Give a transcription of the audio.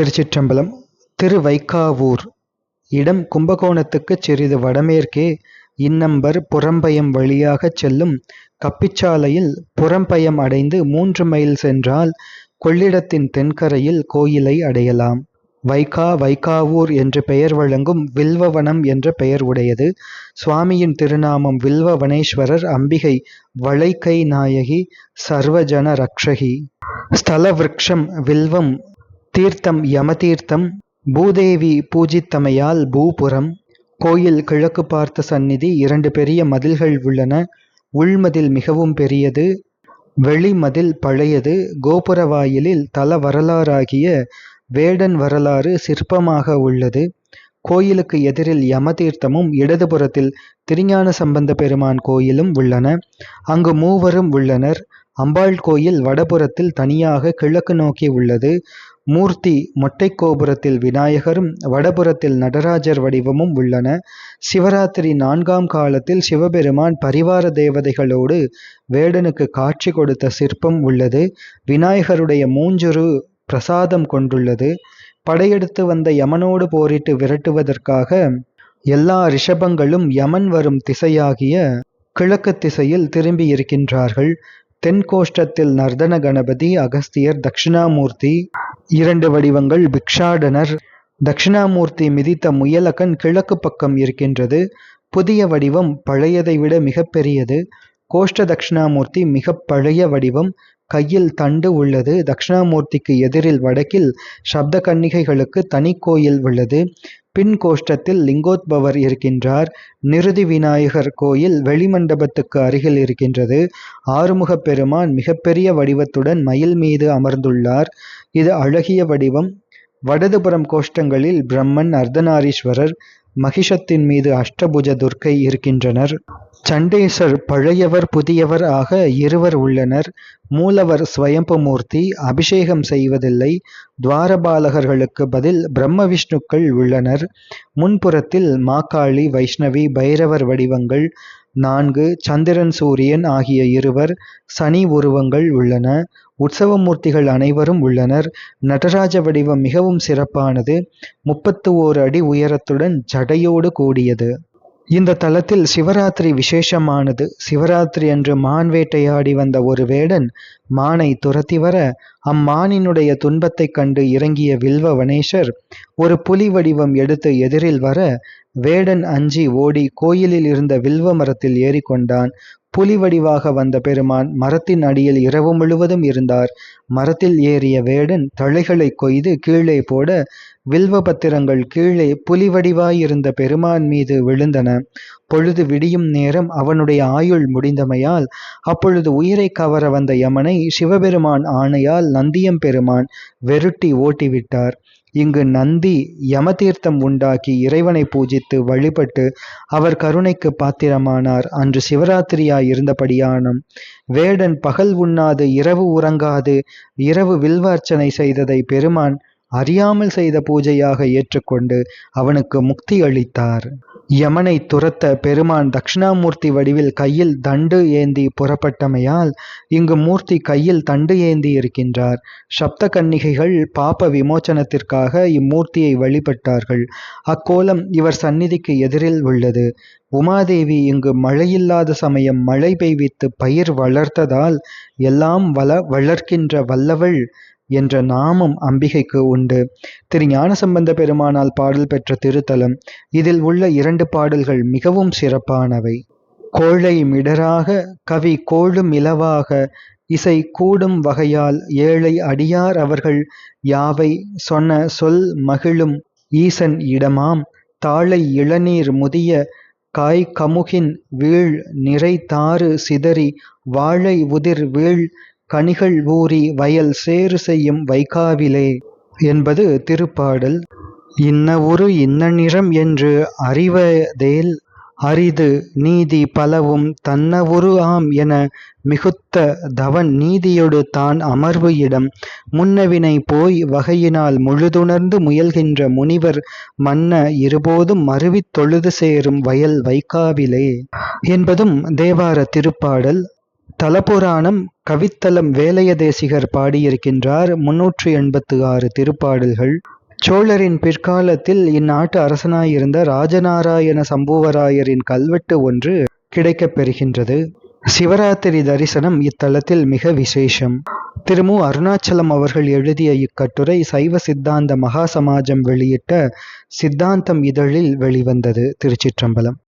திருச்சிற்றம்பலம் திருவைக்காவூர் இடம் கும்பகோணத்துக்குச் சிறிது வடமேற்கே இன்னம்பர் புறம்பயம் வழியாகச் செல்லும் கப்பிச்சாலையில் புறம்பயம் அடைந்து மூன்று மைல் சென்றால் கொள்ளிடத்தின் தென்கரையில் கோயிலை அடையலாம். வைகா வைகாவூர் என்று பெயர் வழங்கும் வில்வவனம் என்ற பெயர் உடையது. சுவாமியின் திருநாமம் வில்வவனேஸ்வரர் அம்பிகை வளைக்கை நாயகி சர்வஜன ரக்ஷகி. ஸ்தலவிருக்ஷம் வில்வம் தீர்த்தம் யமதீர்த்தம் பூதேவி பூஜித்தமையால் பூபுரம். கோயில் கிழக்கு பார்த்த சந்நிதி இரண்டு பெரிய மதில்கள் உள்ளன. உள்மதில் மிகவும் பெரியது. வெளிமதில் பழையது. கோபுர வாயிலில் தல வரலாறாகிய வேடன் வரலாறு சிற்பமாக உள்ளது. கோயிலுக்கு எதிரில் யமதீர்த்தமும் இடதுபுறத்தில் திருஞான சம்பந்த பெருமான் கோயிலும் உள்ளன. அங்கு மூவரும் உள்ளனர். அம்பாள் கோயில் வடபுறத்தில் தனியாக கிழக்கு நோக்கி உள்ளது. மூர்த்தி மொட்டைக் கோபுரத்தில் விநாயகரும் வடபுறத்தில் நடராஜர் வடிவமும் உள்ளன. சிவராத்திரி நான்காம் காலத்தில் சிவபெருமான் பரிவார தேவதைகளோடு வேடனுக்கு காட்சி கொடுத்த சிற்பம் உள்ளது. விநாயகருடைய மூஞ்சுரு பிரசாதம் கொண்டுள்ளது. படையெடுத்து வந்த யமனோடு போரிட்டு விரட்டுவதற்காக எல்லா ரிஷபங்களும் யமன் வரும் திசையாகிய கிழக்கு திசையில் திரும்பி இருக்கின்றார்கள் தென்கோஷ்டத்தில் நர்தன கணபதி அகஸ்தியர் தட்சிணாமூர்த்தி இரண்டு வடிவங்கள் பிக்ஷாடனர். தட்சிணாமூர்த்தி மிதித்த முயலகன் கிழக்கு பக்கம் இருக்கின்றது. புதிய வடிவம் பழையதை விட மிக பெரியது. கோஷ்ட தட்சிணாமூர்த்தி மிக பழைய வடிவம். கையில் தண்டு உள்ளது. தக்ஷிணாமூர்த்திக்கு எதிரில் வடக்கில் சப்த கன்னிகைகளுக்கு தனி கோயில் உள்ளது. பின் கோஷ்டத்தில் லிங்கோத்பவர் இருக்கின்றார். நிருதி விநாயகர் கோயில் வெளிமண்டபத்துக்கு அருகில் இருக்கின்றது. ஆறுமுக பெருமான் மிகப்பெரிய வடிவத்துடன் மயில் மீது அமர்ந்துள்ளார். இது அழகிய வடிவம். வடதுபுறம் கோஷ்டங்களில் பிரம்மன் அர்த்தநாரீஸ்வரர் மகிஷத்தின் மீது அஷ்டபுஜ துர்க்கை இருக்கின்றனர். சண்டேசர் பழையவர் புதியவர் ஆக இருவர் உள்ளனர். மூலவர் ஸ்வயம்புமூர்த்தி. அபிஷேகம் செய்வதில்லை. துவாரபாலகர்களுக்கு பதில் பிரம்ம விஷ்ணுக்கள் உள்ளனர். முன்புறத்தில் மாக்காளி வைஷ்ணவி பைரவர் வடிவங்கள் நான்கு சந்திரன் சூரியன் ஆகிய இருவர் சனி உருவங்கள் உள்ளன. உற்சவமூர்த்திகள் அனைவரும் உள்ளனர். நடராஜ வடிவம் மிகவும் சிறப்பானது. முப்பத்து ஓர் அடி உயரத்துடன் ஜடையோடு கூடியது. இந்த தலத்தில் சிவராத்திரி விசேஷமானது. சிவராத்திரி அன்று மான் வேட்டையாடி வந்த ஒரு வேடன் மானை துரத்தி வர அம்மானினுடைய துன்பத்தைக் கண்டு இறங்கிய வில்வவனேசர் ஒரு புலி வடிவம் எடுத்து எதிரில் வர வேடன் அஞ்சி ஓடி கோயிலில் இருந்த வில்வ மரத்தில் ஏறிக்கொண்டான். புலி வடிவாக வந்த பெருமான் மரத்தின் அடியில் இரவு முழுவதும் இருந்தார். மரத்தில் ஏறிய வேடன் தழைகளை கொய்து கீழே போட வில்வபத்திரங்கள் கீழே புலி வடிவாயிருந்த பெருமான் மீது விழுந்தன. பொழுது விடியும் நேரம் அவனுடைய ஆயுள் முடிந்தமையால் அப்பொழுது உயிரைக் கவர வந்த யமனை சிவபெருமான் ஆணையால் நந்தியம் பெருமான் வெருட்டி ஓட்டிவிட்டார். இங்கு நந்தி யமதீர்த்தம் உண்டாக்கி இறைவனை பூஜித்து வழிபட்டு அவர் கருணைக்கு பாத்திரமானார். அன்று சிவராத்திரியாய் இருந்தபடியானும் வேடன் பகல் உண்ணாது இரவு உறங்காது இரவு வில்வார்ச்சனை செய்ததை பெருமான் அறியாமல் செய்த பூஜையாக ஏற்றுக்கொண்டு அவனுக்கு முக்தி அளித்தார். யமனை துரத்த பெருமான் தக்ஷிணாமூர்த்தி வடிவில் கையில் தண்டு ஏந்தி புறப்பட்டமையால் இங்கு மூர்த்தி கையில் தண்டு ஏந்தி இருக்கின்றார். சப்த கன்னிகைகள் பாப விமோச்சனத்திற்காக இம்மூர்த்தியை வழிபட்டார்கள். அக்கோலம் இவர் சந்நிதிக்கு எதிரில் உள்ளது. உமாதேவி இங்கு மழையில்லாத சமயம் மழை பெய்வித்து பயிர் வளர்த்ததால் எல்லாம் வள வளர்க்கின்ற வல்லவள் என்ற நாமம் அம்பிகைக்கு உண்டு. திரு ஞானசம்பந்த பெருமானால் பாடல் பெற்ற திருத்தலம். இதில் உள்ள இரண்டு பாடல்கள் மிகவும் சிறப்பானவை. கோழை மிடராக கவி கோளுமிலவாக இசை கூடும் வகையால் ஏழை அடியார் அவர்கள் யாவை சொன்ன சொல் மகிழும் ஈசன் இடமாம் தாழை இளநீர் முதிய காய் கமுகின் வீழ் நிறை தாறு சிதறி வாழை உதிர் வீழ் கனிகள் ஊறி வயல் சேறு செய்யும் வைகாவிலே என்பது திருப்பாடல். இன்னவொரு இன்ன நிறம் என்று அறிவதேல் அரிது நீதி பலவும் தன்னவுரு ஆம் என மிகுத்த தவன் நீதியொடு தான் அமர்வு இடம். முன்னவினை போய் வகையினால் முழுதுணர்ந்து முயல்கின்ற முனிவர் மன்ன இருபோதும் மருவித் தொழுது சேரும் வயல் வைகாவிலே என்பதும் தேவார திருப்பாடல். தலபுராணம் கவித்தலம் வேலைய தேசிகர் பாடியிருக்கின்றார் முன்னூற்று எண்பத்து ஆறு திருப்பாடல்கள். சோழரின் பிற்காலத்தில் இந்நாட்டு அரசனாயிருந்த ராஜநாராயண சம்புவராயரின் கல்வெட்டு ஒன்று கிடைக்கப் பெறுகின்றது. சிவராத்திரி தரிசனம் இத்தலத்தில் மிக விசேஷம். திருமு அருணாச்சலம் அவர்கள் எழுதிய இக்கட்டுரை சைவ சித்தாந்த மகா சமாஜம் வெளியிட்ட சித்தாந்தம் இதழில் வெளிவந்தது. திருச்சிற்றம்பலம்.